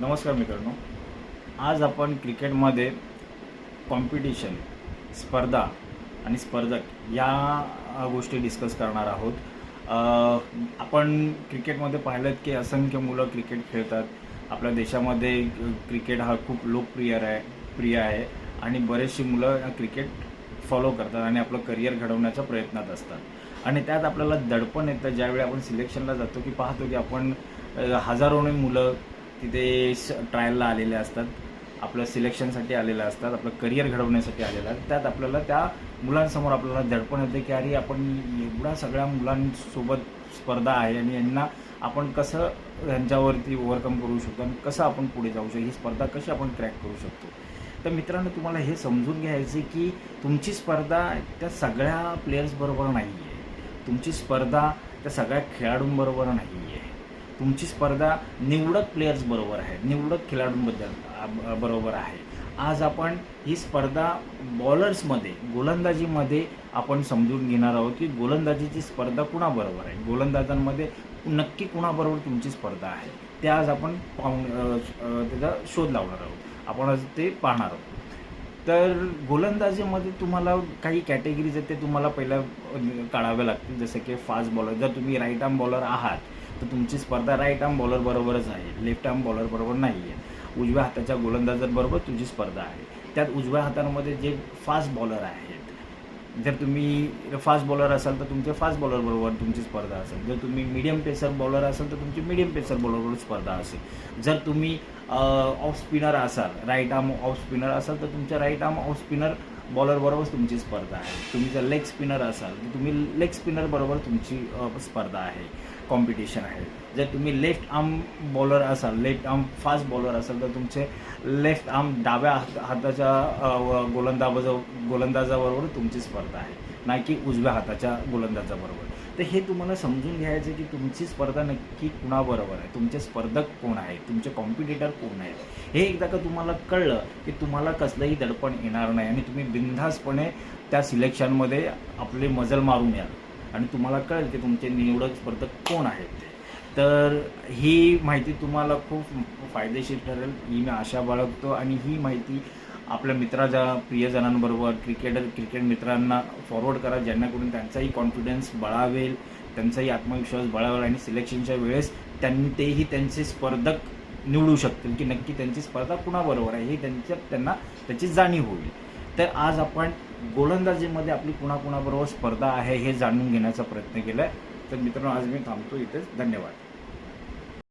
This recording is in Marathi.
नमस्कार मित्रांनो. आज आपण क्रिकेटमध्ये कॉम्पिटिशन स्पर्धा आणि स्पर्धक या गोष्टी डिस्कस करणार आहोत. आपण क्रिकेटमध्ये पाहिलं की असंख्य मुलं क्रिकेट खेळतात. आपल्या देशामध्ये क्रिकेट हा खूप लोकप्रिय आहे प्रिय आहे आणि बरेचशी मुलं क्रिकेट फॉलो करतात आणि आपलं करिअर घडवण्याच्या प्रयत्नात असतात. आणि त्यात आपल्याला दडपण येतं ज्यावेळी आपण सिलेक्शनला जातो की पाहतो की आपण हजारोने मुलं तिथे ट्रायलला आलेले असतात. आपलं सिलेक्शनसाठी आलेलं असतात. आपलं करिअर घडवण्यासाठी आलेलं असतात. त्यात आपल्याला त्या मुलांसमोर आपल्याला दडपण येते की अरे आपण एवढ्या सगळ्या मुलांसोबत स्पर्धा आहे आणि यांना आपण कसं ह्यांच्यावरती ओव्हरकम करू शकतो आणि कसं आपण पुढे जाऊ शकतो? ही स्पर्धा कशी आपण क्रॅक करू शकतो? तर मित्रांनो तुम्हाला हे समजून घ्यायचे की तुमची स्पर्धा त्या सगळ्या प्लेयर्सबरोबर नाही आहे तुमची स्पर्धा त्या सगळ्या खेळाडूंबरोबर नाही आहे तुमची स्पर्धा निवडक प्लेयर्स बरोबर आहे. निवडक खेळाडूंबद्दल बरोबर आहे. आज आपण ही स्पर्धा बॉलर्समध्ये गोलंदाजीमध्ये आपण समजून घेणार आहोत की गोलंदाजीची स्पर्धा कुणाबरोबर आहे. गोलंदाजांमध्ये नक्की कुणाबरोबर तुमची स्पर्धा आहे ते आज आपण पाहून त्याचा शोध लावणार आहोत. आपण आज ते पाहणार आहोत. तर गोलंदाजीमध्ये तुम्हाला काही कॅटेगरीज आहेत ते तुम्हाला पहिल्या काढाव्या लागतील. जसं की फास्ट बॉलर जर तुम्ही राईट आर्म बॉलर आहात तर तुमची स्पर्धा राईट आर्म बॉलरबरोबरच आहे. लेफ्ट आर्म बॉलरबरोबर नाही आहे उजव्या हाताच्या गोलंदाजांबरोबर तुझी स्पर्धा आहे. त्यात उजव्या हातांमध्ये जे फास्ट बॉलर आहेत जर तुम्ही फास्ट बॉलर असाल तर तुमच्या फास्ट बॉलरबरोबर तुमची स्पर्धा असेल. जर तुम्ही मीडियम पेसर बॉलर असाल तर तुमची मीडियम पेसर बॉलरबरोबर स्पर्धा असेल. जर तुम्ही ऑफ स्पिनर असाल राईट आर्म ऑफ स्पिनर असाल तर तुमच्या राईट आर्म ऑफ स्पिनर बॉलरबरोबरच तुमची स्पर्धा आहे. तुम्ही जर लेग स्पिनर असाल तर तुम्ही लेग स्पिनरबरोबर तुमची स्पर्धा आहे. कॉम्पिटिशन आहे. जर तुम्ही लेफ्ट आर्म बॉलर असाल लेफ्ट आर्म फास्ट बॉलर असाल तर तुमचे लेफ्ट आर्म डाव्या हात हाताच्या अ, व- गोलंदाजाबरोबर तुमची स्पर्धा आहे. नाही की उजव्या हाताच्या गोलंदाजाबरोबर. तर हे तुम्हाला समजून घ्यायचं की तुमची स्पर्धा नक्की कुणाबरोबर आहे? तुमचे स्पर्धक कोण आहेत? तुमचे कॉम्पिटिटर कोण आहेत? हे एकदा का तुम्हाला कळलं की तुम्हाला कसलंही दडपण येणार नाही आणि तुम्ही बिनधास्तपणे त्या सिलेक्शनमध्ये आपले मजल मारून याल. आणि तुम्हाला कळेल की तुमचे निवडक स्पर्धक कोण आहेत ते. तर ही माहिती तुम्हाला खूप फायदेशीर ठरेल ही मी आशा बाळगतो. आणि ही माहिती आपल्या मित्राच्या प्रियजनांबरोबर क्रिकेटर क्रिकेट मित्रांना फॉरवर्ड करा ज्यांनाकडून त्यांचाही कॉन्फिडन्स बळावेल त्यांचाही आत्मविश्वास बळावेल आणि सिलेक्शनच्या वेळेस त्यांनी तेही त्यांचे स्पर्धक निवडू शकतील की नक्की त्यांची स्पर्धा कुणाबरोबर आहे हे त्यांच्या त्यांना त्याची जाणीव होईल. तर आज आपण गोलंदाजीमध्ये आपली कुणाकुणाबरोबर स्पर्धा आहे हे जाणून घेण्याचा प्रयत्न केला आहे तर मित्रांनो आज मी थांबतो इथेच. धन्यवाद.